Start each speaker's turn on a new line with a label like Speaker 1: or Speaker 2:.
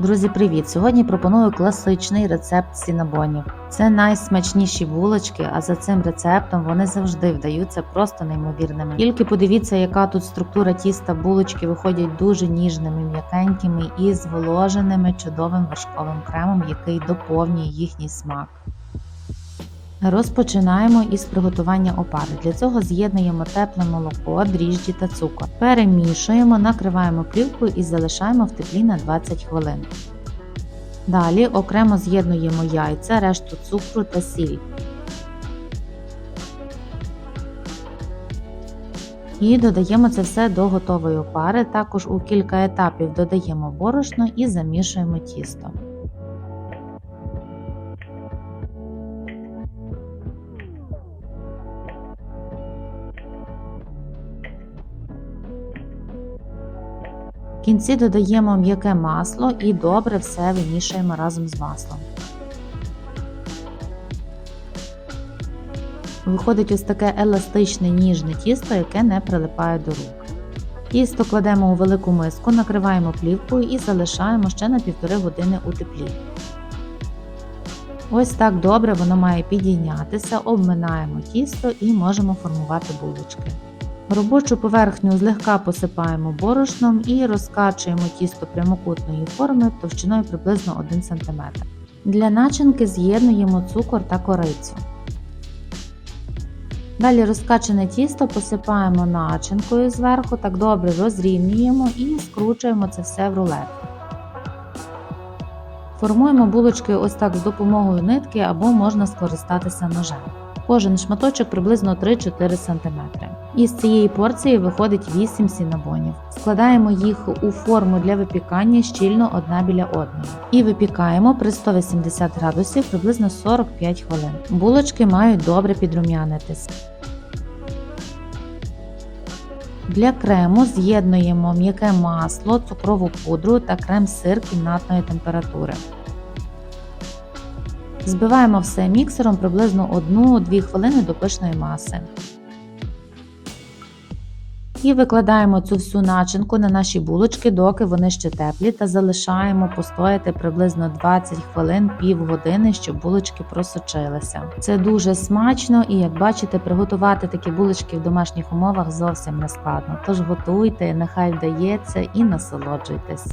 Speaker 1: Друзі, привіт! Сьогодні пропоную класичний рецепт сінабонів. Це найсмачніші булочки, а за цим рецептом вони завжди вдаються просто неймовірними. Тільки подивіться, яка тут структура тіста булочки виходять дуже ніжними, м'якенькими і зволоженими чудовим вершковим кремом, який доповнює їхній смак. Розпочинаємо із приготування опари. Для цього з'єднуємо тепле молоко, дріжджі та цукор. Перемішуємо, накриваємо плівкою і залишаємо в теплі на 20 хвилин. Далі окремо з'єднуємо яйця, решту цукру та сіль. І додаємо це все до готової опари. Також у кілька етапів додаємо борошно і замішуємо тісто. В кінці додаємо м'яке масло і добре все вимішуємо разом з маслом. Виходить ось таке еластичне ніжне тісто, яке не прилипає до рук. Тісто кладемо у велику миску, накриваємо плівкою і залишаємо ще на півтори години у теплі. Ось так добре воно має підійнятися, обминаємо тісто і можемо формувати булочки. Робочу поверхню злегка посипаємо борошном і розкачуємо тісто прямокутної форми товщиною приблизно 1 см. Для начинки з'єднуємо цукор та корицю. Далі розкачане тісто посипаємо начинкою зверху, так добре розрівнюємо і скручуємо це все в рулет. Формуємо булочки ось так з допомогою нитки або можна скористатися ножем. Кожен шматочок приблизно 3-4 см. Із цієї порції виходить 8 сінабонів. Складаємо їх у форму для випікання щільно одна біля одної. І випікаємо при 180 градусів приблизно 45 хвилин. Булочки мають добре підрум'янитись. Для крему з'єднуємо м'яке масло, цукрову пудру та крем-сир кімнатної температури. Збиваємо все міксером приблизно 1-2 хвилини до пишної маси. І викладаємо цю всю начинку на наші булочки, доки вони ще теплі, та залишаємо постояти приблизно 20 хвилин півгодини, щоб булочки просочилися. Це дуже смачно і, як бачите, приготувати такі булочки в домашніх умовах зовсім не складно. Тож готуйте, нехай вдається і насолоджуйтесь.